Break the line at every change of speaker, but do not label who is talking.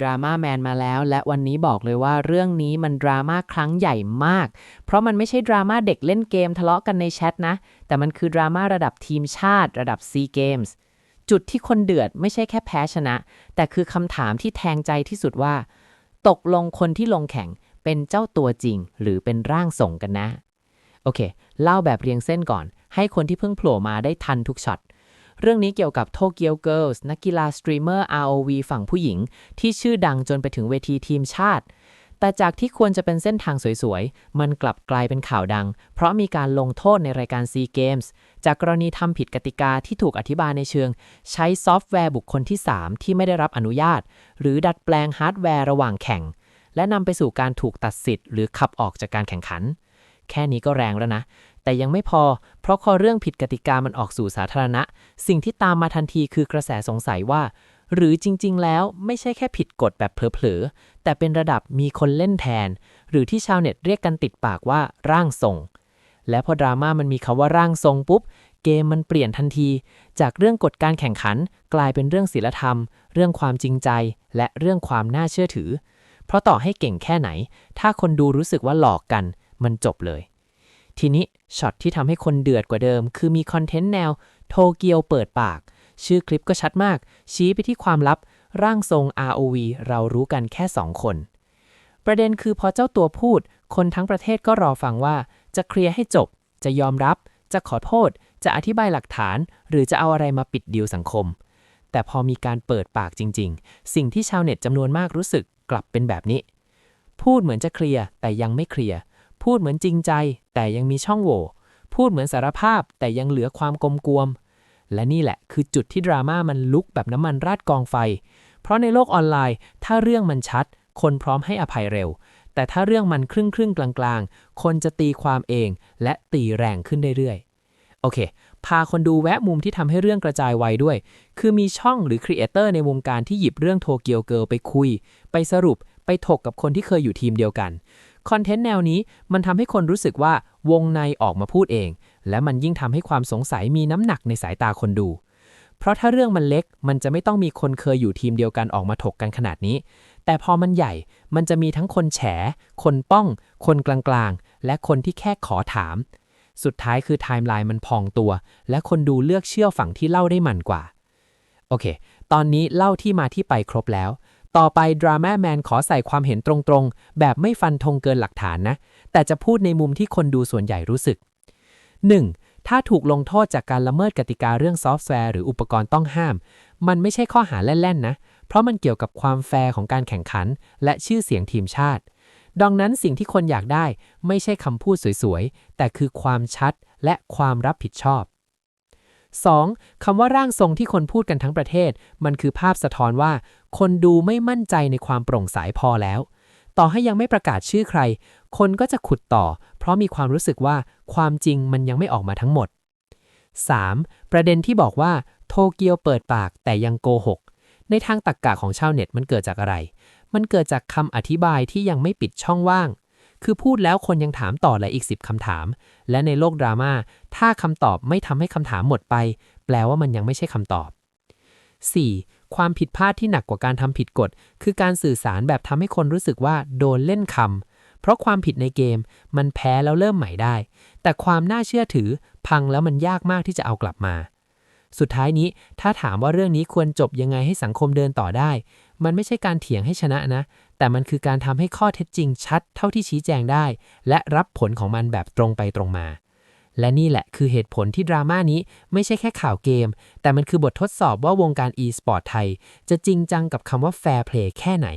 ดราม่าแมนมาแล้ว และวันนี้บอกเลยว่าเรื่องนี้มันดราม่าครั้งใหญ่มาก เพราะมันไม่ใช่ดราม่าเด็กเล่นเกมทะเลาะกันในแชทนะ แต่มันคือดราม่าระดับทีมชาติ ระดับ C Games จุดที่คนเดือดไม่ใช่แค่แพ้ชนะ แต่คือคำถามที่แทงใจที่สุดว่า ตกลงคนที่ลงแข่งเป็นเจ้าตัวจริง หรือเป็นร่างทรงกันนะ โอเค เล่าแบบเรียงเส้นก่อน ให้คนที่เพิ่งโผล่มาได้ทันทุกช็อต เรื่องนี้เกี่ยวกับ Tokyo Girls นักกีฬาสตรีมเมอร์ ROV ฝั่งผู้หญิง ที่ชื่อดังจนไปถึงเวทีทีมชาติ แต่จากที่ควรจะเป็นเส้นทางสวยๆ มันกลับกลายเป็นข่าวดัง เพราะมีการลงโทษในรายการ SEA Games จากกรณีทำผิดกติกาที่ถูกอธิบายในเชิง ใช้ซอฟต์แวร์บุคคลที่ 3 ที่ไม่ได้รับอนุญาต หรือดัดแปลงฮาร์ดแวร์ระหว่างแข่ง และนำไปสู่การถูกตัดสิทธิ์หรือขับออกจากการแข่งขัน แค่นี้ก็แรงแล้วนะ แต่ยังไม่พอ เพราะพอเรื่องผิดกติกามันออกสู่สาธารณะ สิ่งที่ตามมาทันทีคือกระแสสงสัยว่า หรือจริง ๆ แล้วไม่ใช่แค่ผิดกฎแบบเผลอๆ แต่เป็นระดับมีคนเล่นแทน หรือที่ชาวเน็ตเรียกกันติดปากว่าร่างทรง และพอดราม่ามันมีคำว่าร่างทรงปุ๊บเกมมันเปลี่ยนทันที จากเรื่องกฎการแข่งขัน กลายเป็นเรื่องศีลธรรม เรื่องความจริงใจ และเรื่องความน่าเชื่อถือ เพราะต่อให้เก่งแค่ไหน ถ้าคนดูรู้สึกว่าหลอกกัน มันจบเลย ทีนี้ช็อตที่ทำให้คนเดือดกว่าเดิม คือมีคอนเทนต์แนวโทเกียวเปิดปาก ชื่อคลิปก็ชัดมาก ชี้ไปที่ความลับ ร่างทรง ROV เรารู้กันแค่ 2 คน ประเด็นคือพอเจ้าตัวพูด คนทั้งประเทศก็รอฟังว่า จะเคลียร์ให้จบ จะยอมรับ จะขอโทษ จะอธิบายหลักฐาน หรือจะเอาอะไรมาปิดดีลสังคม แต่พอมีการเปิดปากจริง ๆ สิ่งที่ชาวเน็ตจำนวนมากรู้สึกกลับเป็นแบบนี้ พูดเหมือนจะเคลียร์แต่ยังไม่เคลียร์ พูดเหมือนจริงใจ แต่ยังมีช่องโหว่ พูดเหมือนสารภาพ แต่ยังเหลือความกลมกวม และนี่แหละคือจุดที่ดราม่ามันลุกแบบน้ำมันราดกองไฟ เพราะในโลกออนไลน์ ถ้าเรื่องมันชัด คนพร้อมให้อภัยเร็ว แต่ถ้าเรื่องมันครึ่งครึ่งกลางๆ คนจะตีความเอง และตีแรงขึ้นเรื่อยๆ โอเค พาคนดูแวะมุมที่ทำให้เรื่องกระจายไวด้วย คือมีช่องหรือครีเอเตอร์ในวงการที่หยิบเรื่องโทเกียวเกิลไปคุย ไปสรุปไปถกกับคนที่เคยอยู่ทีมเดียวกัน คอนเทนต์แนวนี้มันทำให้คนรู้สึกว่าวงในออกมาพูดเอง และมันยิ่งทำให้ความสงสัยมีน้ำหนักในสายตาคนดู เพราะถ้าเรื่องมันเล็ก มันจะไม่ต้องมีคนเคยอยู่ทีมเดียวกันออกมาถกกันขนาดนี้ แต่พอมันใหญ่ มันจะมีทั้งคนแฉ คนป้อง คนกลางๆ และคนที่แค่ขอถาม สุดท้ายคือไทม์ไลน์มันพองตัว และคนดูเลือกเชื่อฝั่งที่เล่าได้มันกว่า โอเค ตอนนี้เล่าที่มาที่ไปครบแล้ว ต่อไปดราม่าแมนขอใส่ความเห็นตรงๆ แบบไม่ฟันธงเกินหลักฐานนะ แต่จะพูดในมุมที่คนดูส่วนใหญ่รู้สึก 1. ถ้าถูกลงโทษจากการละเมิดกติกาเรื่องซอฟต์แวร์หรืออุปกรณ์ต้องห้าม มันไม่ใช่ข้อหาเล่นๆนะ เพราะมันเกี่ยวกับความแฟร์ของการแข่งขัน และชื่อเสียงทีมชาติ ดังนั้นสิ่งที่คนอยากได้ไม่ใช่คำพูดสวยๆ แต่คือความชัดและความรับผิดชอบ 2. คำว่าร่างทรงที่คนพูดกันทั้งประเทศ มันคือภาพสะท้อนว่า คนดูไม่มั่นใจในความโปร่งใสพอแล้ว ต่อให้ยังไม่ประกาศชื่อใคร คนก็จะขุดต่อ เพราะมีความรู้สึกว่าความจริงมันยังไม่ออกมาทั้งหมด 3. ประเด็นที่บอกว่า โตเกียวเปิดปากแต่ยังโกหก ในทางตรรกกะของชาวเน็ตมันเกิดจากอะไร มันเกิดจากคำอธิบายที่ยังไม่ปิดช่องว่าง คือพูดแล้วคนยังถามต่อหลยอีก 10คำถาม และในโลกดราม่าถ้าคำตอบไม่ทำให้คำถามหมดไป แปลว่ามันยังไม่ใช่คำตอบ 4. ความผิดพลาดที่หนักกว่าการทำผิดกฎ คือการสื่อสารแบบทำให้คนรู้สึกว่าโดนเล่นคำเพราะความผิดในเกม มันแพ้แล้วเริ่มใหม่ได้ แต่ความน่าเชื่อถือ พังแล้วมันยากมากที่จะเอากลับมา สุดท้ายนี้ถ้าถามว่าเรื่องนี้ควรจบยังไงให้สังคมเดินต่อได้ มันไม่ใช่การเถียงให้ชนะนะ แต่มันคือการทำให้ข้อเท็จจริงชัดเท่าที่ชี้แจงได้ และรับผลของมันแบบตรงไปตรงมา และนี่แหละคือเหตุผลที่ดราม่านี้ไม่ใช่แค่ข่าวเกม แต่มันคือบททดสอบว่าวงการ e-sport ไทย จะจริงจังกับคำว่า fair play แค่ไหน